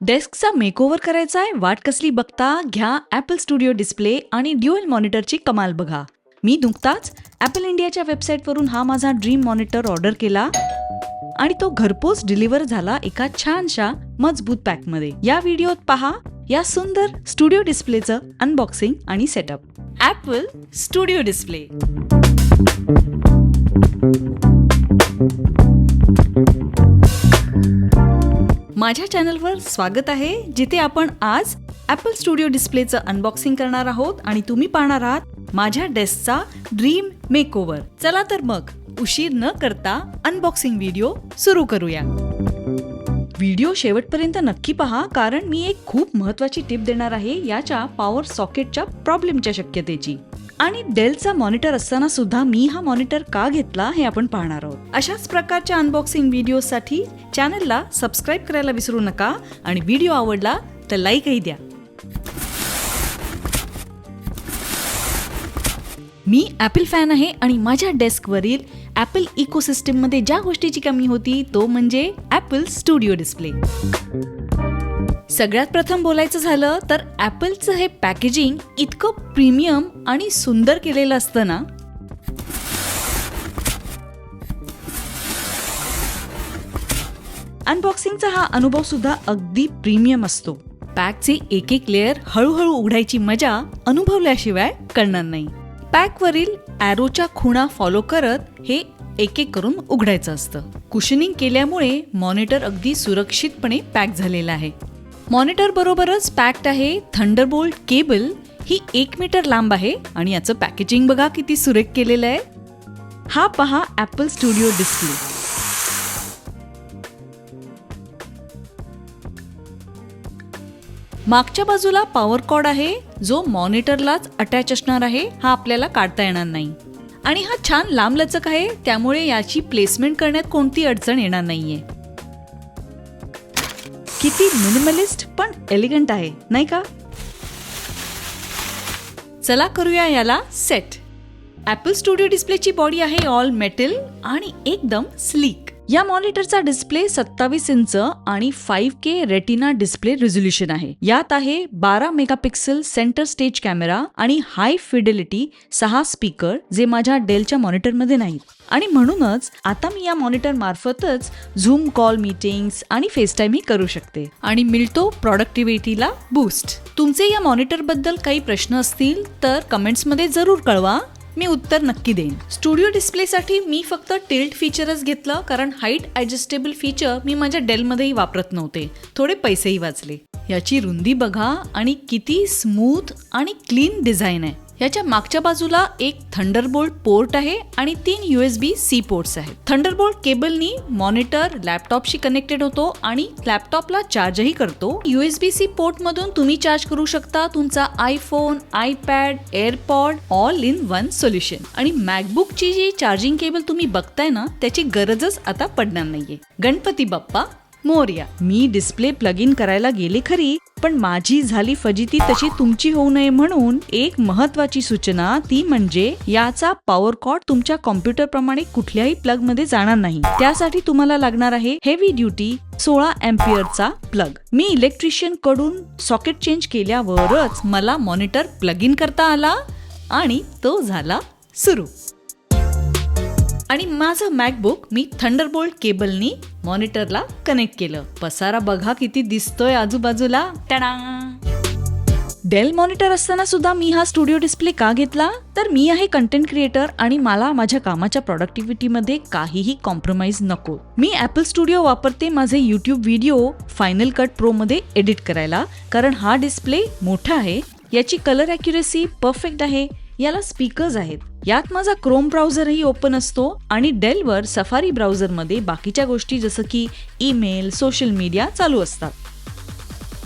डेस्कचा makeover करायचा आहे वाट कसली बघता घ्या ॲपल स्टुडिओ डिस्प्ले आणि ड्युअल मॉनिटरची कमाल बघा. मी नुकताच ॲपल इंडियाच्या वेबसाईटवरून हा माझा ड्रीम मॉनिटर ऑर्डर केला आणि तो घरपोच डिलिव्हर झाला एका छानशा मजबूत पॅकमध्ये. या व्हिडिओत पहा या सुंदर स्टुडिओ डिस्प्लेचं अनबॉक्सिंग आणि सेटअप ॲपल स्टुडिओ डिस्प्ले माझ्या चॅनलवर स्वागत आहे जिथे आपण आज ॲपल स्टुडिओ डिस्प्लेचं अनबॉक्सिंग करणार आहोत आणि तुम्ही पाहणार आहात माझ्या डेस्कचा ड्रीम मेकओव्हर चला तर मग उशीर न करता अनबॉक्सिंग व्हिडिओ सुरू करूया. व्हिडिओ शेवटपर्यंत नक्की पहा कारण मी एक खूप महत्वाची टिप देणार आहे याच्या पॉवर सॉकेटच्या प्रॉब्लेमच्या शक्यतेची. आणि डेलचा मॉनिटर असताना सुद्धा मी हा मॉनिटर का घेतला हे आपण पाहणार आहोत. अशाच प्रकारच्या अनबॉक्सिंग व्हिडिओसाठी चॅनलला सबस्क्राईब करायला विसरू नका आणि व्हिडिओ आवडला तर लाईकही द्या. मी ॲपल फॅन आहे आणि माझ्या डेस्कवरील ॲपल इकोसिस्टीममध्ये ज्या गोष्टीची कमी होती तो म्हणजे ॲपल स्टुडिओ डिस्प्ले सगळ्यात प्रथम बोलायचं झालं तर ॲपलचं हे पॅकेजिंग इतकं प्रीमियम आणि सुंदर केलेलं असतं ना? अनबॉक्सिंगचा हा अनुभव सुद्धा अगदी प्रीमियम असतो. पॅकचे एक एक लेअर हळूहळू उघडायची मजा अनुभवल्याशिवाय कळणार नाही. पॅकवरील ॲरोच्या खुणा फॉलो करत हे एक एक करून उघडायचं असतं. कुशनिंग केल्यामुळे मॉनिटर अगदी सुरक्षितपणे पॅक झालेला आहे. मॉनिटर बरोबरच पॅक्ड आहे थंडरबोल्ट केबल. ही एक मीटर लांब आहे आणि याचं पॅकेजिंग बघा किती सुरेख केलेलं आहे. हा पहा ॲपल स्टुडिओ डिस्प्ले मागच्या बाजूला पॉवर कॉर्ड आहे जो मॉनिटरलाच अटॅच असणार आहे हा आपल्याला काढता येणार नाही. आणि हा छान लांबलचक आहे त्यामुळे याची प्लेसमेंट करण्यात कोणती अडचण येणार नाहीये. किती मिनिमलिस्ट पण एलिगंट आहे नाही का? चला करूया याला सेट ॲपल स्टुडिओ डिस्प्लेची बॉडी आहे ऑल मेटल आणि एकदम स्लीक या मॉनिटरचा डिस्प्ले सत्तावीस इंच आणि five K retina display resolution आहे. यात आहे बारा मेगापिक्सल सेंटर स्टेज कॅमेरा आणि हाय फिडेलिटी सहा स्पीकर जे माझ्या डेलच्या मॉनिटरमध्ये नाहीत. आणि म्हणूनच आता मी या मॉनिटर मार्फतच झूम कॉल मीटिंग्स आणि फेसटाईमही करू शकते. आणि मिळतो प्रॉडक्टिव्हिटीला बूस्ट. तुमचे या मॉनिटरबद्दल काही प्रश्न असतील तर कमेंट्समध्ये जरूर कळवा. मी उत्तर नक्की देईन. स्टुडिओ डिस्प्लेसाठी मी फक्त टिल्ट फीचरच घेतलं कारण हाईट ॲडजस्टेबल फीचर मी माझ्या डेलमध्येही वापरत नव्हते. थोडे पैसेही वाचले. याची रुंदी बघा आणि किती स्मूथ आणि क्लीन डिझाईन आहे. ह्याच्या मागच्या बाजूला एक थंडरबोल्ट पोर्ट आहे आणि तीन U S B C ports आहेत. थंडरबोल्ट केबलनी मॉनिटर लॅपटॉपशी कनेक्टेड होतो आणि लॅपटॉपला चार्जही करतो. U S B C port मधून तुम्ही चार्ज करू शकता तुमचा iPhone iPad AirPod all in one solution आणि मॅकबुकची जी चार्जिंग केबल तुम्ही बघताय ना त्याची गरजच आता पडणार नाहीये. गणपती बाप्पा मोर्या मी डिस्प्ले प्लग इन करायला गेले खरी पण माझी झाली फजिती तशी तुमची होऊ नये म्हणून एक महत्वाची सूचना ती म्हणजे याचा पॉवर कॉर्ड तुमच्या कॉम्प्युटर प्रमाणे कुठल्याही प्लगमध्ये जाणार नाही. त्यासाठी तुम्हाला लागणार आहे हेवी ड्युटी सोळा एम्पियरचा प्लग मी इलेक्ट्रिशियनकडून सॉकेट चेंज केल्यावरच मला मॉनिटर प्लग इन करता आला आणि तो झाला सुरू. आणि माझं मॅकबुक मी थंडरबोल्ट केबलनी मॉनिटरला कनेक्ट केलं. पसारा बघा किती दिसतोय आजूबाजूला. टडा डेल मॉनिटर असताना सुद्धा मी हा स्टुडिओ डिस्प्ले का घेतला? तर मी आहे कंटेंट क्रिएटर आणि मला माझ्या कामाच्या प्रोडक्टिव्हिटीमध्ये काहीही कॉम्प्रोमाइज नको. मी ऍपल स्टुडिओ वापरते माझे YouTube video final cut pro मध्ये एडिट करायला. कारण हा डिस्प्ले मोठा आहे. याची कलर अॅक्युरेसी परफेक्ट आहे. याला स्पीकर्स आहेत. यात माझा क्रोम ब्राउझरही ओपन असतो आणि डेलवर सफारी ब्राउझरमध्ये बाकीच्या गोष्टी जसं की ईमेल सोशल मीडिया चालू असतात.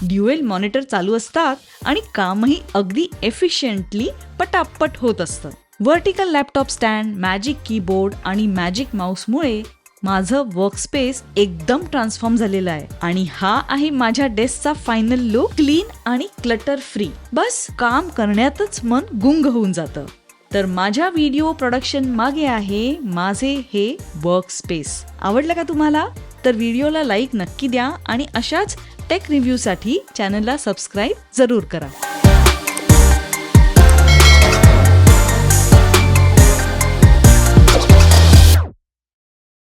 ड्युएल मॉनिटर चालू असतात आणि कामही अगदी एफिशियंटली पटापट होत असतं. Vertical laptop stand magic keyboard आणि मॅजिक माऊसमुळे माझं वर्कस्पेस एकदम ट्रान्सफॉर्म झालेलं आहे. आणि हा आहे माझ्या डेस्कचा फायनल लुक क्लीन आणि क्लटर फ्री बस काम करण्यातच मन गुंग होऊन जातं. तर माझ्या व्हिडिओ प्रोडक्शन मागे आहे माझे हे वर्कस्पेस आवडलं का तुम्हाला? तर व्हिडिओला लाईक नक्की द्या आणि अशाच टेक रिव्ह्यूसाठी चॅनलला सबस्क्राईब जरूर करा.